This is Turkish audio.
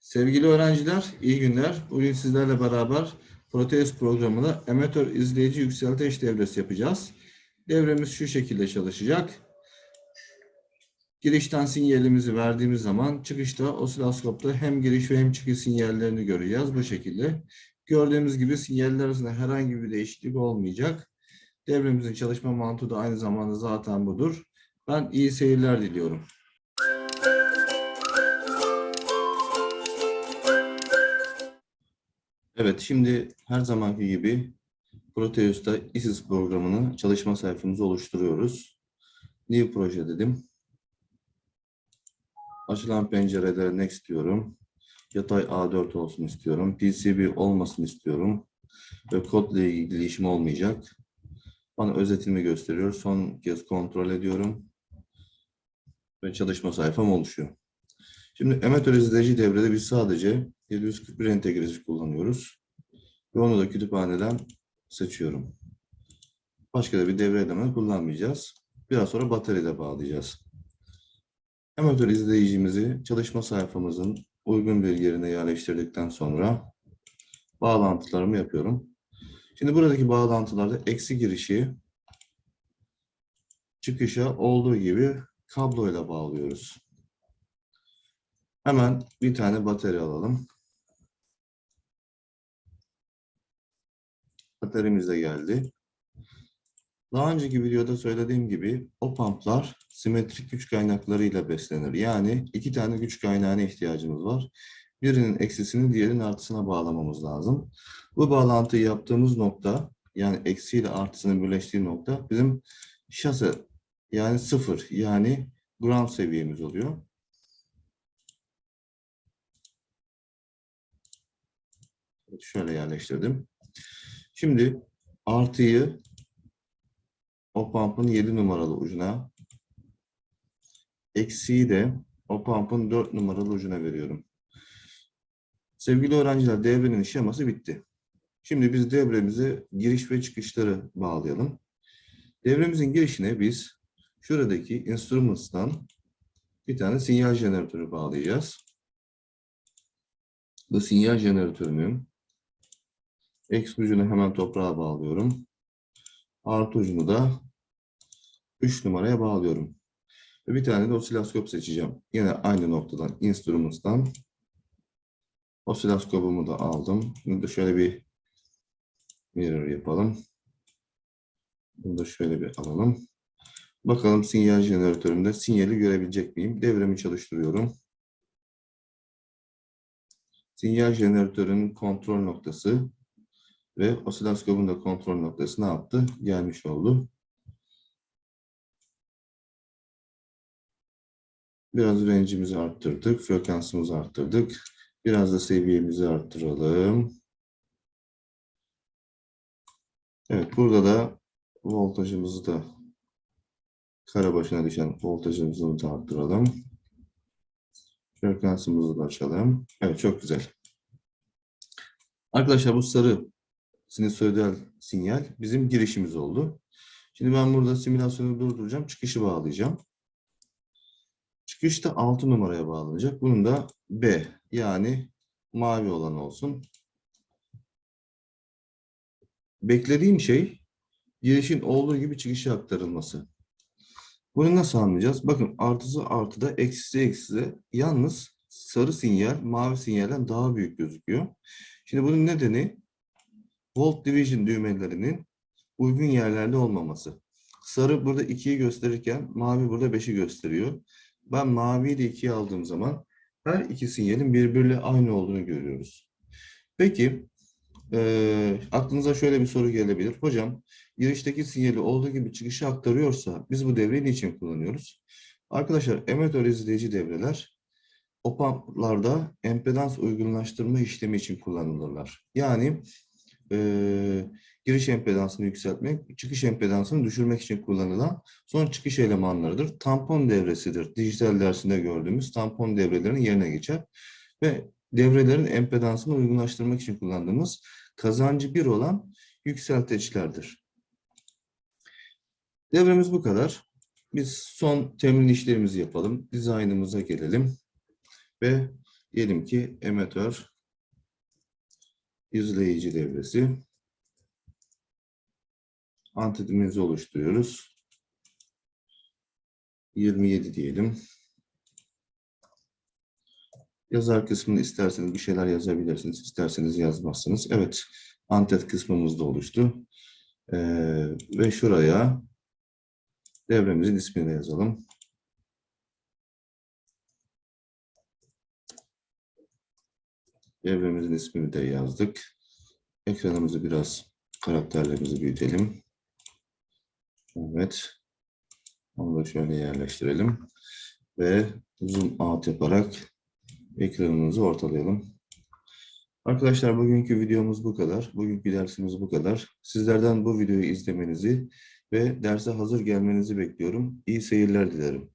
Sevgili öğrenciler, iyi günler. Bugün sizlerle beraber Proteus programında amatör izleyici yükselteç devresi yapacağız. Devremiz şu şekilde çalışacak. Girişten sinyalimizi verdiğimiz zaman çıkışta osiloskopta hem giriş ve hem çıkış sinyallerini göreceğiz bu şekilde. Gördüğümüz gibi sinyaller arasında herhangi bir değişiklik olmayacak. Devremizin çalışma mantığı da aynı zamanda zaten budur. Ben iyi seyirler diliyorum. Evet, şimdi her zamanki gibi Proteus'ta ISIS programını çalışma sayfamızı oluşturuyoruz. New proje dedim. Açılan pencerede next diyorum. Yatay A4 olsun istiyorum. PCB olmasın istiyorum. Ve kodla ilgili işim olmayacak. Bana özetimi gösteriyor. Son kez kontrol ediyorum. Ve çalışma sayfam oluşuyor. Şimdi amatör izleyici devrede biz sadece 741 entegresi kullanıyoruz. Ve onu da kütüphaneden seçiyorum. Başka da bir devre elemanı kullanmayacağız. Biraz sonra bataryada bağlayacağız. Amatör izleyicimizi çalışma sayfamızın uygun bir yerine yerleştirdikten sonra bağlantılarımı yapıyorum. Şimdi buradaki bağlantılarda eksi girişi çıkışa olduğu gibi kabloyla bağlıyoruz. Hemen bir tane batarya alalım. Da geldi. Daha önceki videoda söylediğim gibi o pamplar simetrik güç kaynaklarıyla beslenir. Yani iki tane güç kaynağına ihtiyacımız var. Birinin eksisini diğerinin artısına bağlamamız lazım. Bu bağlantıyı yaptığımız nokta yani eksi ile artısının birleştiği nokta bizim şase yani sıfır yani ground seviyemiz oluyor. Şöyle yerleştirdim. Şimdi artıyı o pump'ın 7 numaralı ucuna, eksiği de o pump'ın 4 numaralı ucuna veriyorum. Sevgili öğrenciler, devrenin şeması bitti. Şimdi biz devremize giriş ve çıkışları bağlayalım. Devremizin girişine biz şuradaki instruments'tan bir tane sinyal jeneratörü bağlayacağız. Bu sinyal jeneratörünün X ucunu hemen toprağa bağlıyorum. Artı ucunu da 3 numaraya bağlıyorum. Ve bir tane de osiloskop seçeceğim. Yine aynı noktadan, instruments'tan osiloskopumu da aldım. Şimdi de şöyle bir mirror yapalım. Bunu da şöyle bir alalım. Bakalım sinyal jeneratöründe sinyali görebilecek miyim? Devremi çalıştırıyorum. Sinyal jeneratörünün kontrol noktası ve osiloskopun da kontrol noktası ne yaptı? Gelmiş oldu. Biraz range'imizi arttırdık, frekansımızı arttırdık. Biraz da seviyemizi arttıralım. Evet, burada da voltajımızı da kare başına düşen voltajımızı da arttıralım. Frekansımızı da açalım. Evet, çok güzel. Arkadaşlar bu sarı sinüsoidal sinyal bizim girişimiz oldu. Şimdi ben burada simülasyonu durduracağım. Çıkışı bağlayacağım. Çıkış da 6 numaraya bağlanacak. Bunun da B yani mavi olan olsun. Beklediğim şey girişin olduğu gibi çıkışa aktarılması. Bunu nasıl anlayacağız? Bakın artısı artıda, eksisi eksisi. Yalnız sarı sinyal mavi sinyalden daha büyük gözüküyor. Şimdi bunun nedeni Volt Division düğmelerinin uygun yerlerde olmaması. Sarı burada 2'yi gösterirken mavi burada 5'i gösteriyor. Ben maviyi de 2'ye aldığım zaman her iki sinyalin birbiriyle aynı olduğunu görüyoruz. Peki e, aklınıza şöyle bir soru gelebilir. Hocam girişteki sinyali olduğu gibi çıkışa aktarıyorsa biz bu devreyi niçin kullanıyoruz? Arkadaşlar emetör izleyici devreler OPAM'larda empedans uygunlaştırma işlemi için kullanılırlar. Yani e, giriş empedansını yükseltmek, çıkış empedansını düşürmek için kullanılan son çıkış elemanlarıdır. Tampon devresidir. Dijital dersinde gördüğümüz tampon devrelerinin yerine geçer. Ve devrelerin empedansını uygunlaştırmak için kullandığımız kazancı bir olan yükselteçlerdir. Devremiz bu kadar. Biz son temin işlerimizi yapalım. Dizaynımıza gelelim. Ve Diyelim ki emetör izleyici devresi. Antitimizi oluşturuyoruz. 27 diyelim. Yazar kısmını isterseniz bir şeyler yazabilirsiniz. isterseniz yazmazsınız. Evet, antet kısmımız da oluştu. Ee, ve şuraya devremizin ismini yazalım. Devremizin ismini de yazdık. Ekranımızı biraz karakterlerimizi büyütelim. Evet. Onu da şöyle yerleştirelim. Ve zoom out yaparak ekranımızı ortalayalım. Arkadaşlar bugünkü videomuz bu kadar. Bugünkü dersimiz bu kadar. Sizlerden bu videoyu izlemenizi ve derse hazır gelmenizi bekliyorum. İyi seyirler dilerim.